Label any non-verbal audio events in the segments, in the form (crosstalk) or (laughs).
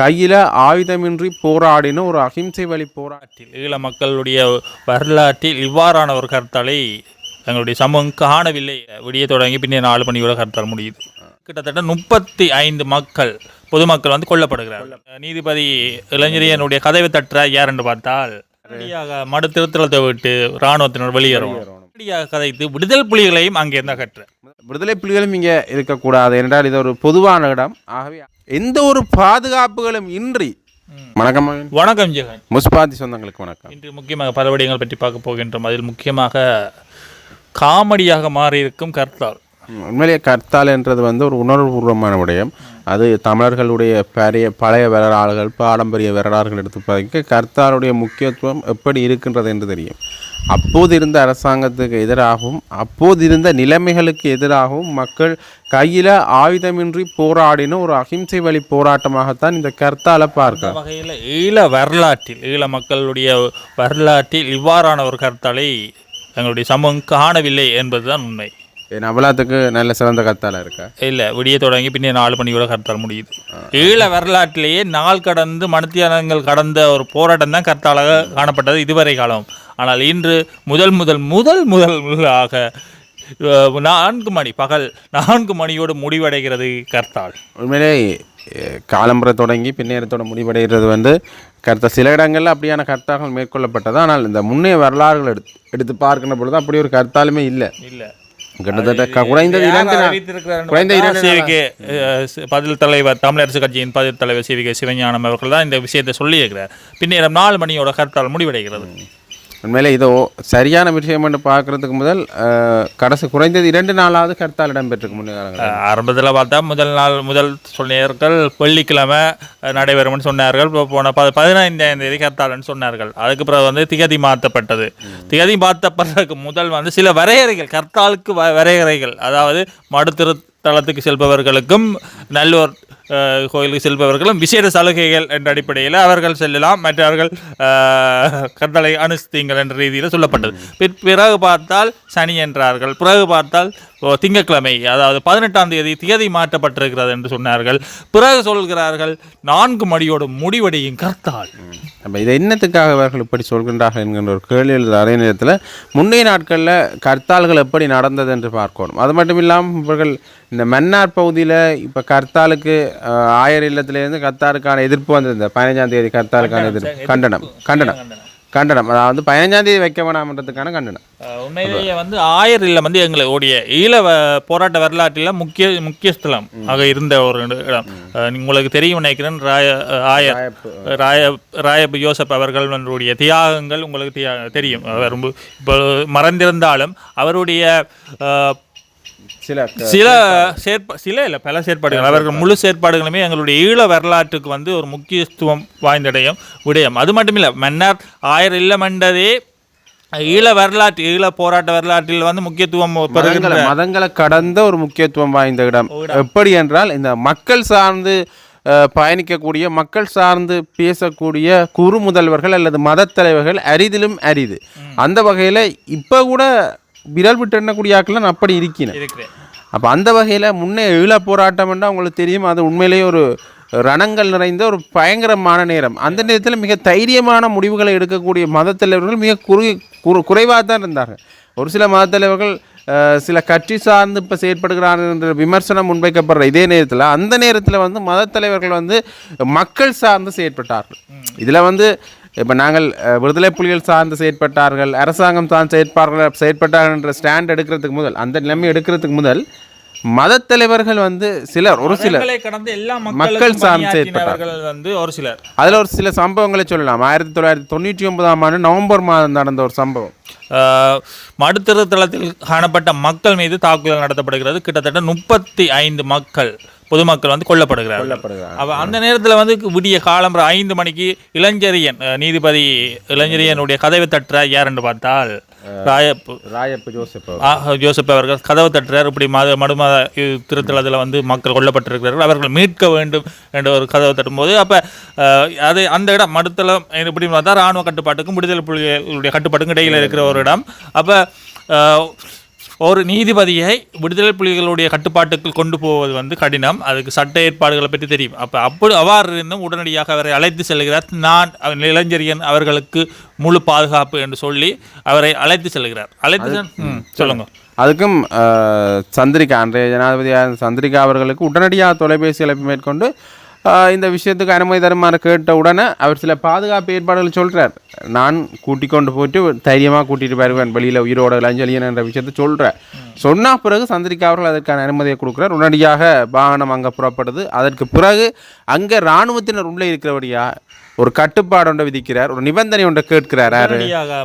கையில் ஆயுதமின்றி போராடின ஒரு அகிம்சை வழி போராட்டி வரலாற்றில் ஈழ மக்களுடைய வரலாற்றில் இவ்வாறான ஒரு கருத்தாலை எங்களுடைய சமூகம் காணவில்லை. விடிய தொடங்கி பின்னே நாலு மணியோட கருத்தால் முடியுது. கிட்டத்தட்ட முப்பத்தி ஐந்து மக்கள் பொதுமக்கள் வந்து கொல்லப்படுகிறார்கள். நீதிபதி இளைஞரியனுடைய கதவை தட்டுற யார் என்று பார்த்தால் மடு திருத்தலத்தை விட்டு இராணுவத்தினர் வெளியேறும் உடனடியாக கதைத்து விடுதல் புலிகளையும் அங்கே தான் கட்டுற விடுதலை புலிகளும் இங்கே இருக்கக்கூடாது என்றால் இது ஒரு பொதுவான இடம். ஆகவே எந்த ஒரு பாதுகாப்புகளும் இன்றி வணக்கம். வணக்கம் ஜெகன். முஸ்பாதி சொந்தங்களுக்கு வணக்கம். இன்று முக்கியமாக பல விடயங்கள் பற்றி பார்க்க போகின்றோம். அதில் முக்கியமாக காமெடியாக மாறியிருக்கும் கர்த்தால். உண்மையிலேயே கர்த்தால் என்றது வந்து ஒரு உணர்வுபூர்வமான விடயம். அது தமிழர்களுடைய பழைய பழைய வரலாறுகள் பாரம்பரிய வரலாறுகள் எடுத்து பார்க்க கர்த்தாலுடைய முக்கியத்துவம் எப்படி இருக்கின்றது என்று தெரியும். அப்போது இருந்த அரசாங்கத்துக்கு எதிராகவும் அப்போது இருந்த நிலைமைகளுக்கு எதிராகவும் மக்கள் கையில் ஆயுதமின்றி போராடின ஒரு அகிம்சை வழி போராட்டமாகத்தான் இந்த கர்த்தாலை அந்த வகையில் ஈழ வரலாற்றில் ஈழ மக்களுடைய வரலாற்றில் இவ்வாறான ஒரு கருத்தாலை எங்களுடைய சமூகம் காணவில்லை என்பதுதான் உண்மை. என் அவ்வளோத்துக்கு நல்ல சிறந்த கர்த்தால இருக்கா? இல்லை விடிய தொடங்கி பின்னே நாலு மணியோட கருத்தால் முடியுது. ஈழ வரலாற்றிலேயே நாள் கடந்து மணித்தியானங்கள் கடந்த ஒரு போராட்டம் தான் கருத்தாளாக காணப்பட்டது இதுவரை காலம். ஆனால் இன்று முதல் முதல் முதல் முதல் முதலாக நான்கு மணி பகல் நான்கு மணியோடு முடிவடைகிறது கர்த்தால் உண்மையிலே காலம்புரை தொடங்கி பின்னேறத்தோட முடிவடைகிறது வந்து கருத்த சில இடங்களில் அப்படியான கர்த்தாக்கள் மேற்கொள்ளப்பட்டது. ஆனால் இந்த முன்னைய வரலாறுகள் எடுத்து எடுத்து பார்க்கின்ற பொழுது அப்படி ஒரு கர்த்தாலுமே இல்லை. இல்லை. கிட்டத்தட்ட குறைந்த இரண்டு சிவிகே பதில் தலைவர் தமிழரசு கட்சியின் பதில் தலைவர் சிவிகே சிவஞானம் அவர்கள் தான் இந்த விஷயத்தை சொல்லியிருக்கிறார். பின்னேறம் நாலு மணியோட கருத்தால் முடிவடைகிறது. உண்மையிலே இதோ சரியான விஷயம் என்று பார்க்கறதுக்கு முதல் கடைசி குறைந்தது இரண்டு நாளாவது கர்த்தால் இடம்பெற்றிருக்கு முன்னே காலங்களில். ஆரம்பத்தில் பார்த்தா முதல் நாள் முதல் சொன்னார்கள் வெள்ளிக்கிழமை நடைபெறும்னு சொன்னார்கள். இப்போ போன ப பதினைந்தாம் தேதி கர்த்தாலன்னு சொன்னார்கள். அதுக்கு பிறகு வந்து திகதி மாற்றப்பட்டது. திகதி மாற்றப்படுறதுக்கு முதல் வந்து சில வரையறைகள் கர்த்தாலுக்கு வ வரையறைகள் அதாவது மடுத்திருத்தலத்துக்கு செல்பவர்களுக்கும் நல்லோர் கோயிலுக்கு செல்பவர்களும் விசேட சலுகைகள் என்ற அடிப்படையில் அவர்கள் செல்லலாம். மற்றவர்கள் கட்டளை அனுஷ்டிங்கள் என்ற ரீதியில் சொல்லப்பட்டது. பிற்- பிறகு பார்த்தால் சனி என்றார்கள். பிறகு பார்த்தால் திங்கட்கிழமை அதாவது பதினெட்டாம் தேதி தியதி மாற்றப்பட்டிருக்கிறது என்று சொன்னார்கள். பிறகு சொல்கிறார்கள் நான்கு மடியோடு முடிவடையும் கர்த்தால் அப்போ இதை என்னத்துக்காக அவர்கள் இப்படி சொல்கின்றார்கள் என்கின்ற ஒரு கேள்வி அதே நேரத்தில் முன்னைய நாட்களில் கர்த்தால்கள் எப்படி நடந்தது என்று பார்க்கணும். அது மட்டும் இல்லாமல் இவர்கள் இந்த மன்னார் பகுதியில் இப்போ கர்த்தாலுக்கு ஆயர் இல்லத்திலேருந்து கர்த்தாருக்கான எதிர்ப்பு வந்திருந்த பதினஞ்சாம் தேதி கர்த்தாலுக்கான எதிர்ப்பு. கண்டனம் கண்டனம். கண்டனம். அதாவது பதினஞ்சாம் தேதி வைக்க வேணாம்ன்றதுக்கான கண்டனம். உண்மையிலேயே வந்து ஆயர் இல்லம் வந்து எங்களுடைய ஈழ போராட்ட வரலாற்றில் முக்கிய முக்கிய ஸ்தலம் ஆக இருந்த ஒரு இடம். உங்களுக்கு தெரியும் நினைக்கிறேன் ராய ஆயர் ராய ராயப் யோசப் அவர்களுடைய தியாகங்கள் உங்களுக்கு தெரியும். அவர் ரொம்ப- இப்போ மறந்திருந்தாலும் அவருடைய சில சில செயற்ப சில இல்லை பல செயற்பாடுகள். அவர்கள் முழு செயற்பாடுகளுமே எங்களுடைய ஈழ வரலாற்றுக்கு வந்து ஒரு முக்கியத்துவம் வாய்ந்தடையும் விடயம். அது மட்டும் இல்லை மன்னர் ஆயிரம் இல்லமண்டதே ஈழ வரலாற்று ஈழ போராட்ட வரலாற்றில் வந்து முக்கியத்துவம் மதங்களை கடந்த ஒரு முக்கியத்துவம் வாய்ந்த இடம். எப்படி என்றால் இந்த மக்கள் சார்ந்து பயணிக்கக்கூடிய மக்கள் சார்ந்து பேசக்கூடிய குறு முதல்வர்கள் அல்லது மதத் தலைவர்கள் அரிதிலும் அரிது. அந்த வகையில் இப்போ கூட விரல் விட்டு நான் அப்படி இருக்கிறேன். அப்போ அந்த வகையில் முன்னே ஈழ போராட்டம் என்றால் உங்களுக்கு தெரியும் அது உண்மையிலேயே ஒரு ரணங்கள் நிறைந்த ஒரு பயங்கரமான நேரம். அந்த நேரத்தில் மிக தைரியமான முடிவுகளை எடுக்கக்கூடிய மதத் தலைவர்கள் மிக குறு குறு குறைவாக தான் இருந்தார்கள். ஒரு சில மதத் தலைவர்கள் அஹ், சில கட்சி சார்ந்து இப்போ செயற்படுகிறார்கள் என்ற விமர்சனம் முன்வைக்கப்படுற இதே நேரத்தில் அந்த நேரத்தில் வந்து மதத் தலைவர்கள் வந்து மக்கள் சார்ந்து செயற்பட்டார்கள். இதில் வந்து இப்போ நாங்கள் விடுதலை புலிகள் சார்ந்து செயற்பட்டார்கள் அரசாங்கம் சார்ந்து செயற்பார்கள் செயற்பட்டார்கள் என்ற ஸ்டாண்ட் எடுக்கிறதுக்கு முதல் அந்த நிலைமை எடுக்கிறதுக்கு முதல் மதத் தலைவர்கள் வந்து சிலர் ஒரு சிலர். கடந்து எல்லா மக்கள் பணியாற்றினவர்கள் வந்து ஒரு சிலர். அதில் ஒரு சில சம்பவங்களை சொல்லலாம். ஆயிரத்தி தொள்ளாயிரத்தி தொண்ணூற்றி ஒன்பதாம் ஆண்டு நவம்பர் மாதம் நடந்த ஒரு சம்பவம். மடுத்திருத்தலத்தில் காணப்பட்ட மக்கள் மீது தாக்குதல் நடத்தப்படுகிறது. கிட்டத்தட்ட முப்பத்தி ஐந்து மக்கள் பொதுமக்கள் வந்து கொல்லப்படுகிறார்கள். கொல்லப்படுகிறார் அவ அந்த நேரத்தில் வந்து விடிய காலம்பர ஐந்து மணிக்கு இளஞ்செரியன் நீதிபதி இளஞ்செரியனுடைய கதவை தட்டுற யாருன்னு பார்த்தால் ராயப்பு ராயப்பு ஜோசப் ஜோசப் அவர்கள் கதவை தட்டுறார். இப்படி மத மடுமத திருத்தலத்தில் வந்து மக்கள் கொல்லப்பட்டிருக்கிறார்கள். அவர்கள் மீட்க வேண்டும் என்ற ஒரு கதவை தட்டும்போது அப்போ அது அந்த இடம் மடுத்தளம் இப்படி பார்த்தா இராணுவ கட்டுப்பாட்டுக்கும் விடுதலை புலிகளுடைய கட்டுப்பாட்டுக்கும் இடையில் இருக்கிற ஒரு இடம். அப்போ ஒரு நீதிபதியை விடுதலை புலிகளுடைய கட்டுப்பாட்டுக்குள் கொண்டு போவது வந்து கடினம். அதுக்கு சட்ட ஏற்பாடுகளை பற்றி தெரியும். அப்போ அப்படி அவ்வாறு இருந்தும் உடனடியாக அவரை அழைத்து செல்கிறார். நான் இளைஞரியன் அவர்களுக்கு முழு பாதுகாப்பு என்று சொல்லி அவரை அழைத்து செல்கிறார். அழைத்து சொல்லுங்க. அதுக்கும் சந்திரிகா அன்றைய ஜனாதிபதியான சந்திரிகா அவர்களுக்கு உடனடியாக தொலைபேசி அழைப்பு மேற்கொண்டு இந்த விஷயத்துக்கு அனுமதி தருமாறு கேட்ட உடனே அவர் சில பாதுகாப்பு ஏற்பாடுகள் சொல்கிறார் நான் கூட்டிக் கொண்டு போயிட்டு தைரியமாக கூட்டிகிட்டு போயிருவேன் வெளியில் உயிரோட இளஞ்சலியன் என்ற விஷயத்தை சொல்கிறேன் சொன்ன பிறகு சந்திரிகா அவர்கள் அதற்கான அனுமதியை கொடுக்குறார். உடனடியாக வாகனம் அங்கே புறப்படுது. அதற்கு பிறகு அங்கே இராணுவத்தினர் உள்ளே இருக்கிறபடியா ஒரு கட்டுப்பாடு ஒன்றை விதிக்கிறார். ஒரு நிபந்தனை ஒன்றை கேட்கிறார்.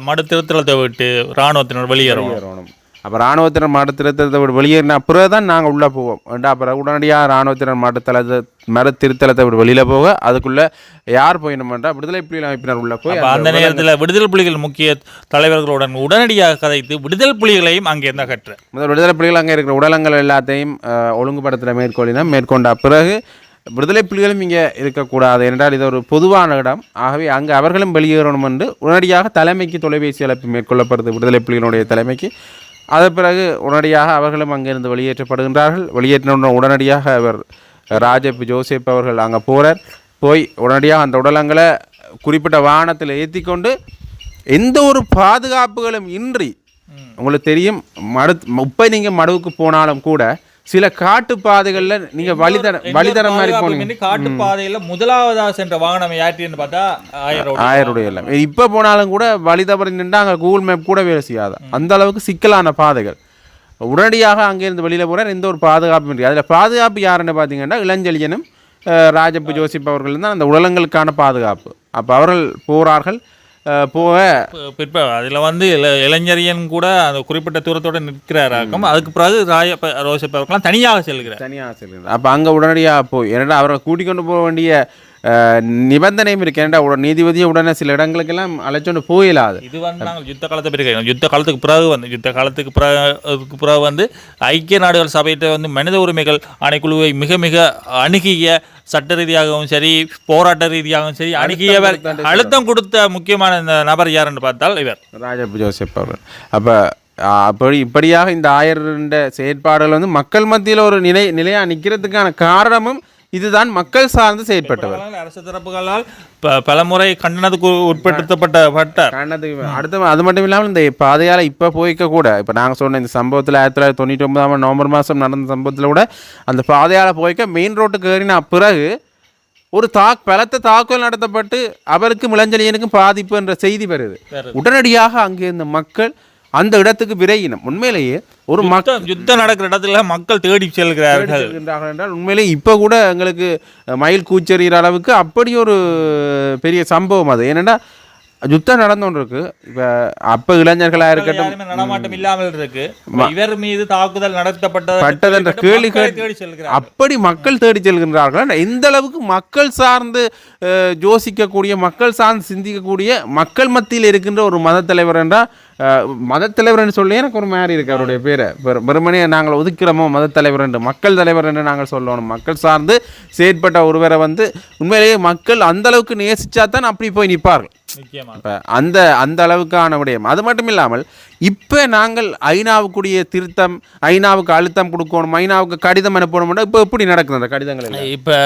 மடு திருத்தலத்தை விட்டு இராணுவத்தினர் வெளியேறணும். அப்போ ராணுவத்தினர் மறுத்திருத்தத்தை விட்டு வெளியேறினா பிறகு தான் நாங்கள் உள்ளே போவோம். ஏண்டா அப்புறம் உடனடியாக ராணுவத்தினர் மறுத்தளத்தை மறுத்திருத்தலத்தை விட்டு வெளியில் போக அதுக்குள்ளே யார் போயிடணுமென்றா விடுதலை புலிகள் அமைப்பினர் உள்ளே போய் அந்த நேரத்தில் விடுதலை புலிகள் முக்கிய தலைவர்களுடன் உடனடியாக கதைத்து விடுதலை புலிகளையும் அங்கே இருந்தால் கற்று முதல் விடுதலை புலிகள் அங்கே இருக்கிற உடலங்கள் எல்லாத்தையும் ஒழுங்குபடுத்துகிற மேற்கோளினம் மேற்கொண்ட பிறகு விடுதலை புலிகளும் இங்கே இருக்கக்கூடாது என்றால் இது ஒரு பொதுவான இடம். ஆகவே அங்கே அவர்களும் வெளியேறணும் என்று உடனடியாக தலைமைக்கு தொலைபேசி அழைப்பு மேற்கொள்ளப்படுது விடுதலை புலிகளுடைய தலைமைக்கு. அதன் பிறகு உடனடியாக அவர்களும் அங்கிருந்து வெளியேற்றப்படுகின்றார்கள். வெளியேற்றின உடனடியாக அவர் ராஜப் ஜோசப் அவர்கள் அங்கே போகிறார் போய் உடனடியாக அந்த உடலங்களை குறிப்பிட்ட வாகனத்தில் ஏற்றி கொண்டு எந்த ஒரு பாதுகாப்புகளும் இன்றி உங்களுக்கு தெரியும் மடு இப்போ நீங்கள் மடுவுக்கு போனாலும் கூட சில காட்டு பாதைகளில் நீங்கள் வழிதர வழிதர மாதிரி போனீங்க. காட்டு பாதையில முதலாவதா சென்ற வாகனம் யாற்றின்னு பார்த்தா ஆயிரம் ஆயருடைய எல்லாம். இப்போ போனாலும் கூட வழி தவறி நின்று அங்கே கூகுள் மேப் கூட வேலை செய்யாது. அந்த அளவுக்கு சிக்கலான பாதைகள். உடனடியாக அங்கேருந்து வெளியில் போகிறார் எந்த ஒரு பாதுகாப்பும் இருக்கு அதில் பாதுகாப்பு யாருன்னு பார்த்தீங்கன்னா இளஞ்செழியனும் ராஜப்பு ஜோசிப் அவர்கள் தான் அந்த உடலங்களுக்கான பாதுகாப்பு. அப்போ அவர்கள் போகிறார்கள் போக பிற்ப அதுல வந்து இள- இளைஞரியன் கூட அந்த குறிப்பிட்ட தூரத்தோட நிற்கிறாராக்கும். அதுக்கு பிறகு ராய ரோசப் அவர்கள்லாம் தனியாக செல்கிறார். தனியாக செல்கிறார். அப்போ அங்கே உடனடியாக போய் ஏன்னா அவரை கூட்டிக் கொண்டு போக வேண்டிய நிபந்தனையும் இருக்கு. ஏன்னா உட நீதிபதியை உடனே சில இடங்களுக்கெல்லாம் அழைச்சோண்டு போயிடாது இது வந்து நாங்கள் யுத்த காலத்தை கேட்கணும் யுத்த காலத்துக்கு பிறகு வந்து யுத்த காலத்துக்கு பிறகு பிறகு வந்து ஐக்கிய நாடுகள் சபையிட்ட வந்து மனித உரிமைகள் ஆணைக்குழுவை மிக மிக அணுகிய சட்ட ரீதியாகவும் சரி போராட்ட ரீதியாகவும் சரி அணுகியவர் அழுத்தம் கொடுத்த முக்கியமான இந்த நபர் யாருன்னு பார்த்தால் இவர். ராஜப்பு ஜோசப் அவர்கள். அப்போ அப்படி இப்படியாக இந்த ஆயருண்ட செயற்பாடுகள் வந்து மக்கள் மத்தியில் ஒரு நிலை நிலையாக நிற்கிறதுக்கான காரணமும் இதுதான் மக்கள் சார்ந்து செயற்பட்டவர். அரசு தரப்புகளால் பலமுறை கண்டனத்துக்கு உட்படுத்தப்பட்ட அடுத்து அது மட்டும் இல்லாமல் இந்த பாதையால் இப்போ போய்க்க கூட இப்போ நாங்கள் சொன்ன இந்த சம்பவத்தில் ஆயிரத்தி தொள்ளாயிரத்தி தொண்ணூற்றி ஒன்பதாம் நவம்பர் மாதம் நடந்த சம்பவத்தில் கூட அந்த பாதையால் போய்க்க மெயின் ரோட்டுக்கு ஏறின பிறகு ஒரு தாக் பலத்த தாக்குதல் நடத்தப்பட்டு அவருக்கும் இளஞ்சலியனுக்கும் பாதிப்பு என்ற செய்தி வருது. உடனடியாக அங்கே இருந்த மக்கள் அந்த இடத்துக்கு விரையினம் உண்மையிலேயே ஒரு மக்கள் யுத்தம் நடக்கிற இடத்துல மக்கள் தேடி செல்கிறார்கள். என்றால் உண்மையிலே இப்போ கூட எங்களுக்கு மயில் கூச்சறிகிற அளவுக்கு அப்படி ஒரு பெரிய சம்பவம் அது. ஏனென்னா யுத்தம் நடந்தோன்னு இருக்கு இப்போ அப்போ இளைஞர்களாக இருக்கட்டும் நடமாட்டம் இல்லாமல் இருக்கு. இவர் மீது தாக்குதல் நடத்தப்பட்டது பட்டதென்ற கேள்விகள் தேடி செல்கிறார் அப்படி மக்கள் தேடி செல்கின்றார்கள்? எந்த அளவுக்கு மக்கள் சார்ந்து யோசிக்கக்கூடிய மக்கள் சார்ந்து சிந்திக்கக்கூடிய மக்கள் மத்தியில் இருக்கின்ற ஒரு மதத் தலைவர் என்றால் மதத் தலைவர்னு சொல்லி எனக்கு ஒரு மாதிரி இருக்கு அவருடைய பேரை. வெறுமனே நாங்கள் ஒதுக்கிறோமோ மதத் தலைவர் என்று மக்கள் தலைவர் என்று நாங்கள் சொல்லணும். மக்கள் சார்ந்து செயற்பட்ட ஒருவரை வந்து உண்மையிலேயே மக்கள் அந்த அளவுக்கு நேசிச்சா தான் அப்படி போய் நிற்பார்கள். இப்போ அந்த அந்த அளவுக்கான விடயம். அது மட்டும் இல்லாமல் இப்போ நாங்கள் ஐநாவுக்குரிய திருத்தம் ஐநாவுக்கு அழுத்தம் கொடுக்கணும் ஐநாவுக்கு கடிதம் அனுப்பணும்னா இப்போ எப்படி நடக்குது அந்த கடிதங்கள்? இப்ப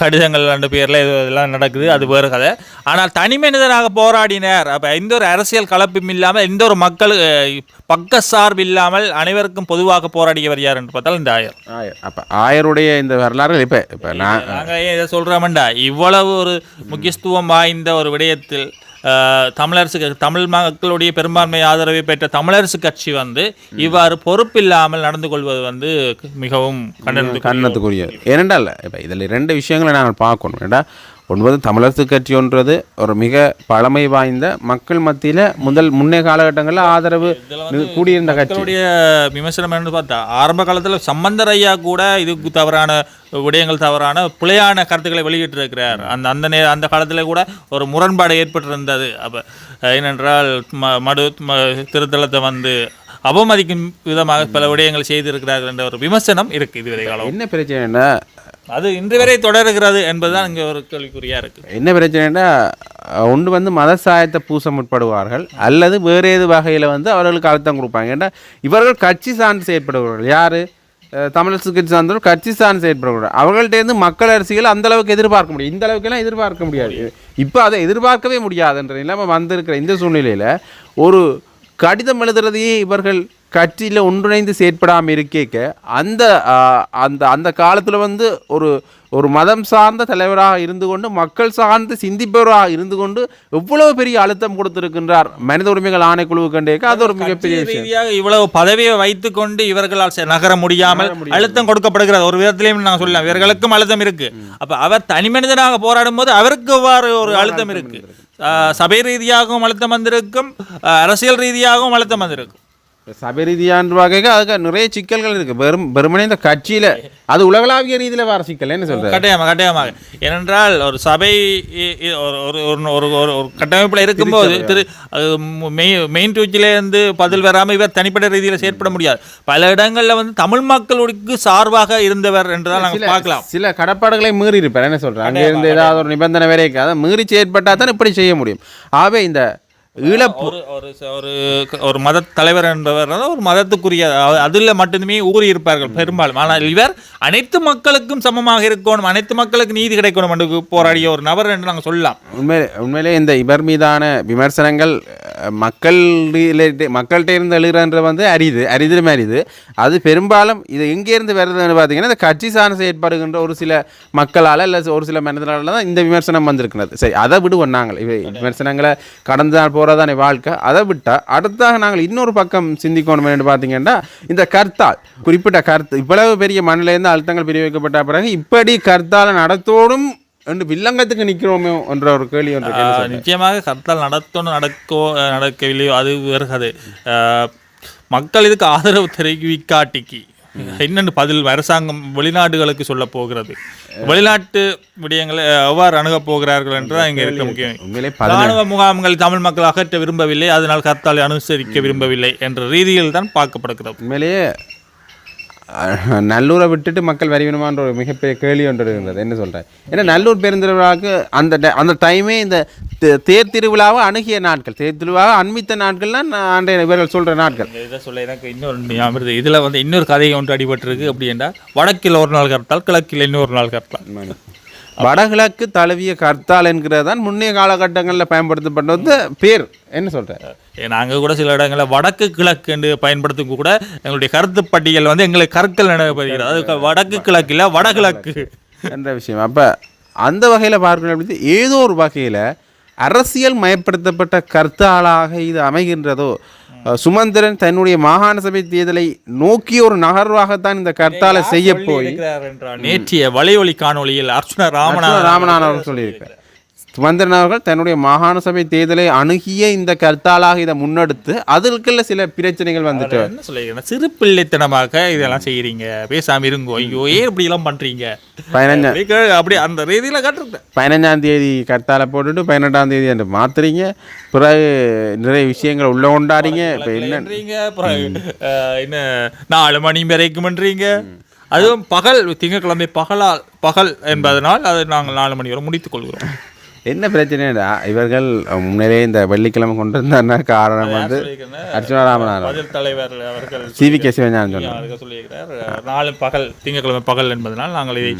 கடிதங்கள் ரெண்டு பேர்ல இது இதெல்லாம் நடக்குது. அது வேறு கதை. ஆனால் தனி மனிதனாக போராடினார். அப்ப எந்த ஒரு அரசியல் கலப்பும் இல்லாமல் எந்த ஒரு மக்கள் பக்க சார்பு இல்லாமல் அனைவருக்கும் பொதுவாக போராடியவர் யார் என்று பார்த்தால் இந்த ஆயர். ஆயர். அப்போ ஆயருடைய இந்த வரலாறுகள் இப்போ இப்போ நான் நாங்க ஏன் இதை சொல்றோம்டா? இவ்வளவு ஒரு முக்கியத்துவம் வாய்ந்த ஒரு விடயத்தில் தமிழரசு தமிழ் மக்களுடைய பெரும்பான்மை ஆதரவை பெற்ற தமிழரசு கட்சி வந்து இவ்வாறு பொறுப்பில்லாமல் நடந்து கொள்வது வந்து மிகவும் கண்டனத்துக்கு கண்ணத்துக்குரிய ஏனென்றால் இப்போ இதில் ரெண்டு விஷயங்களை நாங்கள் பார்க்கணும். ஏண்டா ஒன்பது தமிழரசு கட்சி ஒன்றது ஒரு மிக பழமை வாய்ந்த மக்கள் மத்தியில் முதல் முன்னே காலகட்டங்களில் ஆதரவு கூடியிருந்த கட்சி. மக்களுடைய விமர்சனம் என்னன்னு பார்த்தா ஆரம்ப காலத்துல சம்பந்தர் ஐயா கூட இதுக்கு தவறான விடயங்கள் தவறான பிழையான கருத்துக்களை வெளியிட்டிருக்கிறார். அந்த அந்த நே அந்த காலத்துல கூட ஒரு முரண்பாடு ஏற்பட்டிருந்தது. அப்ப ஏனென்றால் ம மடு திருத்தலத்தை வந்து அவமதிக்கும் விதமாக பல விடயங்கள் செய்திருக்கிறார்கள் என்ற ஒரு விமர்சனம் இருக்கு இதுவரை காலம். என்ன பிரச்சனைன்னா அது இன்று வரை தொடர்கிறது என்பதுதான் இங்கே ஒரு கேள்விக்குறியாக இருக்குது. என்ன பிரச்சனைனா ஒன்று வந்து மத சாயத்தை பூச முற்படுவார்கள் அல்லது வேறு ஏது வகையில் வந்து அவர்களுக்கு அழுத்தம் கொடுப்பாங்க. ஏன்னா இவர்கள் கட்சி சார்ந்து செயற்படுவார்கள் யார்? தமிழரசு கட்சி சார்ந்தவர்கள் கட்சி சார்ந்து செயற்படுவார்கள் அவர்கள்ட்டேருந்து மக்கள் அரசியல் அந்த அளவுக்கு எதிர்பார்க்க முடியும் இந்த அளவுக்கெல்லாம் எதிர்பார்க்க முடியாது. இப்போ அதை எதிர்பார்க்கவே முடியாதுன்ற நிலைமை வந்திருக்கிற இந்த சூழ்நிலையில் ஒரு கடிதம் எழுதுறதையே இவர்கள் கட்சியில் ஒன்றிணைந்து செயற்படாமல் இருக்கேக்க அந்த அந்த அந்த காலத்தில் வந்து ஒரு ஒரு மதம் சார்ந்த தலைவராக இருந்து கொண்டு மக்கள் சார்ந்து சிந்திப்பவராக இருந்து கொண்டு எவ்வளவு பெரிய அழுத்தம் கொடுத்திருக்கின்றார் மனித உரிமைகள் ஆணைக்குழு கண்டேக்க அது ஒரு மிகப்பெரிய ரீதியாக இவ்வளவு பதவியை வைத்துக்கொண்டு இவர்களால் செ- நகர முடியாமல் அழுத்தம் கொடுக்கப்படுகிறது. ஒரு விதத்திலையும் நாங்கள் சொல்லலாம். இவர்களுக்கும் அழுத்தம் இருக்கு. அப்ப அவர் தனி மனிதனாக போராடும் போது அவருக்கு எவ்வாறு ஒரு அழுத்தம் இருக்கு. சபை ரீதியாகவும் அழுத்தம் வந்திருக்கும். அரசியல் ரீதியாகவும் அழுத்தம் வந்திருக்கும். சபை ரீதியான வகைக்கு அதுக்கு நிறைய சிக்கல்கள் இருக்கு. வெறும் வெறுமனே இந்த கட்சியில அது உலகளாவிய ரீதியில வர சிக்கல் என்ன சொல்ற கட்டாயமாக கட்டாயமாக ஏனென்றால் ஒரு சபை ஒரு ஒரு ஒரு ஒரு ஒரு கட்டமைப்பில் இருக்கும்போது திரு மெயின் இருந்து பதில் வராமல் இவர் தனிப்பட்ட ரீதியில் செயற்பட முடியாது. பல இடங்கள்ல வந்து தமிழ் மக்களுக்கு சார்பாக இருந்தவர் என்றுதான் நாங்கள் பார்க்கலாம். சில கடப்பாடுகளை மீறி இருப்பார் என்ன சொல்றேன் அங்க இருந்து ஏதாவது ஒரு நிபந்தனை வேற இருக்கு அதை மீறி செயற்பட்டா தான் இப்படி செய்ய முடியும். ஆகவே இந்த ஈழப் ஒரு ஒரு ஒரு ஒரு மத தலைவர் என்பவர் ஒரு மதத்துக்குரிய அதில் மட்டுமே ஊறி இருப்பார்கள் பெரும்பாலும். ஆனால் இவர் அனைத்து மக்களுக்கும் சமமாக இருக்கணும் அனைத்து மக்களுக்கு நீதி கிடைக்கணும் என்று போராடிய ஒரு நபர் என்று நாங்கள் சொல்லலாம். உண்மையிலே உண்மையிலே இந்த இவர் மீதான விமர்சனங்கள் மக்கள் மக்கள்கிட்ட இருந்து எழுகிறன்ற வந்து அரிது அரிதிலும் அரிது. அது பெரும்பாலும் இது எங்கேருந்து வருதுன்னு பார்த்தீங்கன்னா இந்த கட்சி சார்ந்த செயற்பாடுகின்ற ஒரு சில மக்களால் இல்லை ஒரு சில மனிதர்களால் தான் இந்த விமர்சனம் வந்திருக்கிறது. சரி அதை விடுவோம் நாங்கள். இவை விமர்சனங்களை கடந்து தான் போகிறதானே வாழ்க்கை. அதை விட்டால் அடுத்தாக நாங்கள் இன்னொரு பக்கம் சிந்திக்கணும் என்று பார்த்தீங்கன்னா இந்த கர்த்தால் குறிப்பிட்ட கருத்து இவ்வளவு பெரிய மண்ணிலேருந்து அழுத்தங்கள் பிரிவிக்கப்பட்ட பிறகு இப்படி கர்த்தால நடத்தோடும் என்று வில்லங்கத்துக்கு நிற்கிறோமோ என்ற ஒரு கேள்வி ஒன்று? நிச்சயமாக கருத்தால் நடத்தணும் நடக்கோ நடக்கவில்லையோ அது வருகிறது மக்கள் இதுக்கு ஆதரவு தெரிவிக்காட்டிக்கு. என்னென்னு பதில் அரசாங்கம் வெளிநாடுகளுக்கு சொல்ல போகிறது. வெளிநாட்டு விடயங்களை எவ்வாறு அணுகப் போகிறார்கள் என்றுதான் இங்கே இருக்க முக்கியம் ராணுவ முகாம்கள் தமிழ் மக்கள் அகற்ற விரும்பவில்லை அதனால் கர்த்தாலை அனுசரிக்க விரும்பவில்லை என்ற ரீதியில் தான் பார்க்கப்படுகிறது. உண்மையிலேயே நல்லூரை விட்டுட்டு மக்கள் வரிவினமான்ற ஒரு மிகப்பெரிய கேள்வி ஒன்று இருந்தது. என்ன சொல்கிறேன் ஏன்னா நல்லூர் பெருந்திருவிழாவுக்கு அந்த அந்த டைமே இந்த தேர் திருவிழாவை அணுகிய நாட்கள். தேர் திருவிழாவை அண்மித்த நாட்கள்லாம் அன்றைய இவர்கள் சொல்கிற நாட்கள். இதை சொல்ல எனக்கு இன்னொரு. இதுல வந்து இன்னொரு கதை ஒன்று அடிபட்டிருக்கு. அப்படி என்றால் வடக்கில் ஒரு நாள் கர்த்தால் கிழக்கில் இன்னொரு நாள் கர்த்தால் வடகிழக்கு தழுவிய கர்த்தால் என்கிறது தான் முன்னைய காலகட்டங்களில் பயன்படுத்தப்பட்ட பேர். என்ன சொல்கிறேன் நாங்கள் கூட சில இடங்களில் வடக்கு கிழக்கு என்று பயன்படுத்தும் கூட எங்களுடைய கருத்து பட்டியல் வந்து எங்களுக்கு கற்கள் நினைவுபடுகிறது. அது வடக்கு கிழக்கு இல்லை வடகிழக்கு. என்ற விஷயம். அப்போ அந்த வகையில் பார்க்கணும் அப்படி ஏதோ ஒரு வகையில் அரசியல் மயப்படுத்தப்பட்ட கருத்தாளாக இது அமைகின்றதோ சுமந்திரன் தன்னுடைய மாகாண சபை தேர்தலை நோக்கிய ஒரு நகர்வாகத்தான் இந்த கர்த்தால செய்ய போய் நேற்றைய வலையொலி காணொளியில் அர்ச்சுனா ராமநாதன் ராமநாதன் சொல்லியிருக்கார் சுமந்திரன் அவர்கள் தன்னுடைய மாகாண சபை தேர்தலை அணுகிய இந்த கர்த்தாலாக இதை முன்னெடுத்து அதற்குள்ள சில பிரச்சனைகள் வந்துட்டு என்ன சொல்லியிருக்கேன் சிறு பிள்ளைத்தனமாக இதெல்லாம் செய்யறீங்க. பேசாம இருங்கோ. ஐயோ ஏன் இப்படி எல்லாம் பண்றீங்க? பதினஞ்சா அப்படி அந்த ரீதியில காட்டுறேன் பதினஞ்சாம் தேதி கர்த்தால போட்டுட்டு பதினெட்டாம் தேதி என்று மாத்துறீங்க. பிறகு நிறைய விஷயங்கள் உள்ள கொண்டாடுறீங்க. இப்போ என்ன? என்னன்றீங்க அஹ், என்ன நாலு மணி வரைக்கும்ன்றீங்க அதுவும் பகல் திங்கட்கிழமை பகலால் பகல் என்பதனால் அதை நாங்கள் நாலு மணி வரை முடித்துக் கொள்கிறோம். என்ன பிரச்சனைடா? இவர்கள் முன்னரே இந்த வெள்ளிக்கிழமை கொண்டு வந்தாருன்னா காரணம் வந்து அர்ச்சனா ராமநாதன் தலைவர் அவர்கள் சிவி கே சிவஞானம் சொன்னார். சொல்லியிருக்கிறார். நாலு பகல் திங்கட்கிழமை பகல் என்பதனால் நாங்கள் இதை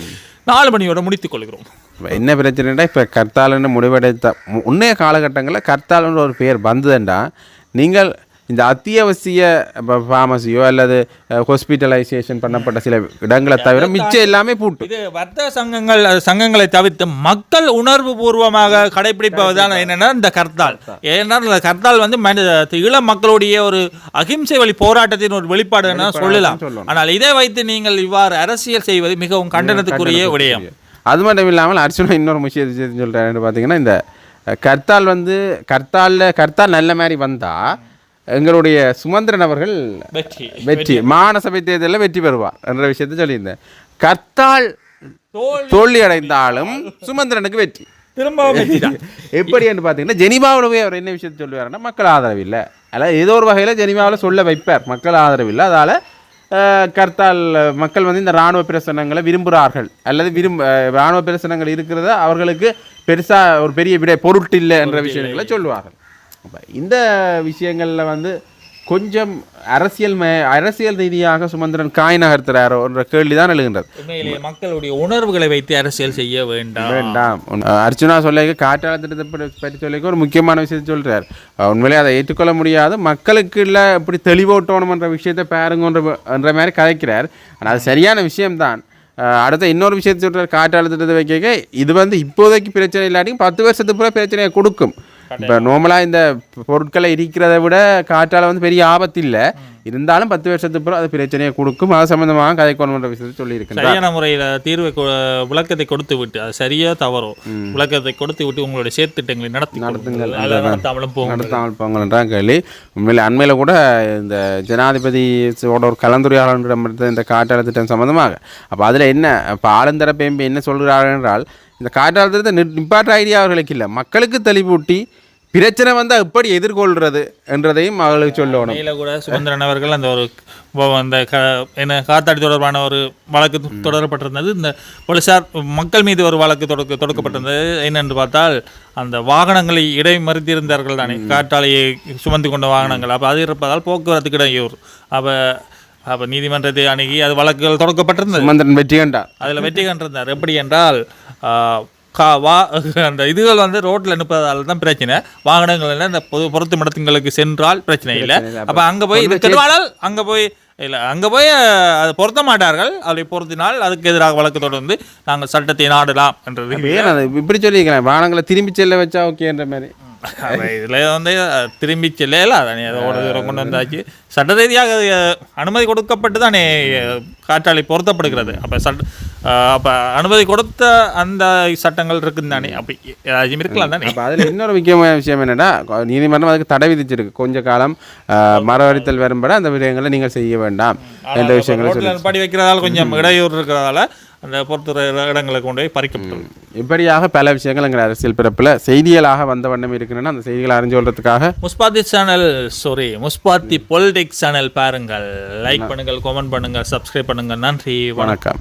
நாலு மணியோட முடித்துக் கொள்கிறோம். என்ன பிரச்சனைடா? இப்போ கர்த்தாலன்னு முடிவெடுத்த முன்னைய காலகட்டங்களில் கர்த்தாலன்ற ஒரு பேர் வந்ததுண்டா? நீங்கள் இந்த அத்தியாவசிய ஃபார்மசியோ அல்லது ஹாஸ்பிட்டலைசேஷன் பண்ணப்பட்ட சில இடங்களை தவிர மிச்சம் எல்லாமே பூட்டு. இது வர்த்தக சங்கங்கள் சங்கங்களை தவிர்த்து மக்கள் உணர்வு பூர்வமாக கடைபிடிப்பதுதான் என்னன்னா இந்த கர்த்தால். ஏன்னா இந்த கர்த்தால் வந்து மனித ஈழ மக்களுடைய ஒரு அகிம்சை வழி போராட்டத்தின் ஒரு வெளிப்பாடு என்ன சொல்லலாம். சொல்லலாம். ஆனால் இதை வைத்து நீங்கள் இவ்வாறு அரசியல் செய்வது மிகவும் கண்டனத்துக்குரிய விடயம். அது மட்டும் இல்லாமல் அர்ச்சனா இன்னொரு விஷயத்தை சொல்கிறாருன்னு பார்த்தீங்கன்னா இந்த கர்த்தால் வந்து கர்த்தாலில் கர்த்தால் நல்ல மாதிரி வந்தால் எங்களுடைய சுமந்திரன் அவர்கள் வெற்றி. வெற்றி. மாநசபை தேர்தலில் வெற்றி பெறுவார் என்ற விஷயத்தை சொல்லியிருந்தேன். கர்த்தால் தோல் தோல்வி அடைந்தாலும் சுமந்திரனுக்கு வெற்றி. திரும்பவும். (laughs) எப்படி என்று பார்த்தீங்கன்னா ஜெனிவாவில் போய் அவர் என்ன விஷயத்தை சொல்லுவாருன்னா மக்கள் ஆதரவு இல்லை. அதாவது ஏதோ ஒரு வகையில் ஜெனிவாவில் சொல்ல வைப்பார். மக்கள் ஆதரவு இல்லை. அதால் கர்த்தால் மக்கள் வந்து இந்த இராணுவ பிரசனங்களை விரும்புகிறார்கள். அல்லது விரும்ப இராணுவ பிரசனங்கள் இருக்கிறத அவர்களுக்கு பெருசாக ஒரு பெரிய விடை பொருட்டில்லை என்ற விஷயங்களை சொல்லுவார்கள். அப்ப இந்த விஷயங்களில் வந்து கொஞ்சம் அரசியல் மே அரசியல் ரீதியாக சுமந்திரன் காய் நகர்த்துறாரோ என்ற கேள்வி தான் எழுகின்றது மக்களுடைய உணர்வுகளை வைத்து அரசியல் செய்ய வேண்டாம். வேண்டாம். அர்ச்சுனா சொல்லிக்க காற்றால திட்டத்தை பற்றி- சொல்லிக்க ஒரு முக்கியமான விஷயத்தை சொல்றார். அஹ் உண்மையிலே அதை ஏற்றுக்கொள்ள முடியாது. மக்களுக்கு இல்லை இப்படி தெளிவூட்டணும்ன்ற விஷயத்தை பாருங்கன்ற என்ற மாதிரி கதைக்கிறார். ஆனால் அது சரியான விஷயம்தான். அடுத்த இன்னொரு விஷயத்தை சொல்றார். காற்றால திட்டத்தை வைக்க இது வந்து இப்போதைக்கு பிரச்சனை இல்லாட்டியும் பத்து வருஷத்துக்கு பிறகு பிரச்சனையை கொடுக்கும். இப்போ நார்மலாக இந்த பொருட்களை இருக்கிறத விட காற்றால வந்து பெரிய ஆபத்து இல்லை இருந்தாலும் பத்து வருஷத்துக்கு பிறகு அது பிரச்சனையை கொடுக்கும். அது சம்பந்தமாக கதைக்கணுன்ற விஷயத்தை சொல்லியிருக்கின்றார். சரியான முறையில் தீர்வை விளக்கத்தை கொடுத்து விட்டு அது சரியா தவறோ விளக்கத்தை கொடுத்து விட்டு உங்களுடைய செயற்திட்டங்களை நடத்தி நடத்துங்கள். நடத்தாமலும் போகும் நடத்தாமல் போங்கள்ன்றான் கேள்வி. உண்மையில் அண்மையில் கூட இந்த ஜனாதிபதியோட ஒரு கலந்துரையாளரிடம் இருந்த இந்த காற்றாலை திட்டம் சம்பந்தமாக. அப்போ அதில் என்ன இப்போ ஆளுந்தரப்பு எம்பி என்ன சொல்கிறார்கள் என்றால் இந்த நி- நிப்பாட்ட ஐடியா அவர்களுக்கு இல்லை. மக்களுக்கு தெளிவூட்டி பிரச்சனை வந்தால் எப்படி எதிர்கொள்கிறது என்றதையும் அவர்களுக்கு சொல்லணும். மேல கூட சுதந்திரன் அவர்கள் அந்த ஒரு அந்த க என்ன காத்தாடி தொடர்பான ஒரு வழக்கு தொடரப்பட்டிருந்தது. இந்த போலீசார் மக்கள் மீது ஒரு வழக்கு தொடக்க தொடக்கப்பட்டிருந்தது. என்னென்று பார்த்தால் அந்த வாகனங்களை இடைமறித்திருந்தார்கள் தானே. காற்றாலையை சுமந்து கொண்ட வாகனங்கள். அப்போ அது இருப்பதால் போக்குவரத்துக்கு இடையூறு. அப்போ அப்போ நீதிமன்றத்தை அணுகி அது வழக்குகள் தொடக்கப்பட்டிருந்தது சுமந்திரன் வெற்றி கண்டார். அதில் வெற்றி கண்டிருந்தார். எப்படி என்றால் கா வா அந்த இதுகள் வந்து ரோட்டில் அனுப்புறதால தான் பிரச்சனை. வாகனங்கள் இந்த பொது பொறுத்து மடத்துங்களுக்கு சென்றால் பிரச்சனை இல்லை. அப்போ அங்கே போய் கெடுவானால் அங்கே போய் இல்லை அங்கே போய் அதை பொருத்த மாட்டார்கள். அதை பொருத்தினால் அதுக்கு எதிராக வழக்கு தொடர்ந்து நாங்கள் சட்டத்தை நாடலாம் என்றது. இப்படி சொல்லியிருக்கிறேன் வாகனங்களை திரும்பி செல்ல வச்சா ஓகேன்ற மாதிரி. இதில் வந்து திரும்பி செல்ல அதானே அதோட தூரம் கொண்டு வந்தாச்சு. சட்ட ரீதியாக அனுமதி கொடுக்கப்பட்டு தானே காற்றாலை பொருத்தப்படுகிறது. அப்போ சட்ட அப்போ அனுமதி கொடுத்த அந்த சட்டங்கள் இருக்குன்னு தானே? அப்படி ஏதாச்சும் இருக்கலாம் தானே? அப்போ அதில் இன்னொரு முக்கியமான விஷயம் என்னன்னா நீதிமன்றம் அதுக்கு தடை விதிச்சிருக்கு. கொஞ்ச காலம் மரவரித்தல் வரும்பட அந்த விடயங்களை நீங்கள் செய்ய வேண்டாம். என்ற விஷயங்களை படி வைக்கிறதால கொஞ்சம் இடையூறு இருக்கிறதால அந்த பொறுத்த இடங்களை கொண்டு போய் பறிக்கப்பட்டது இப்படியாக பல விஷயங்கள் எங்கள் அரசியல் பிறப்பில் செய்திகளாக வந்த வண்ணம் இருக்குன்னா அந்த செய்திகளை அறிஞ்சு கொள்றதுக்காக முஸ்பாத்தி சேனல் சாரி முஸ்பாத்தி பொலிட்டிக்ஸ் சேனல் பாருங்கள். லைக் பண்ணுங்கள் கமெண்ட் பண்ணுங்கள் சப்ஸ்கிரைப் பண்ணுங்கள். நன்றி வணக்கம்.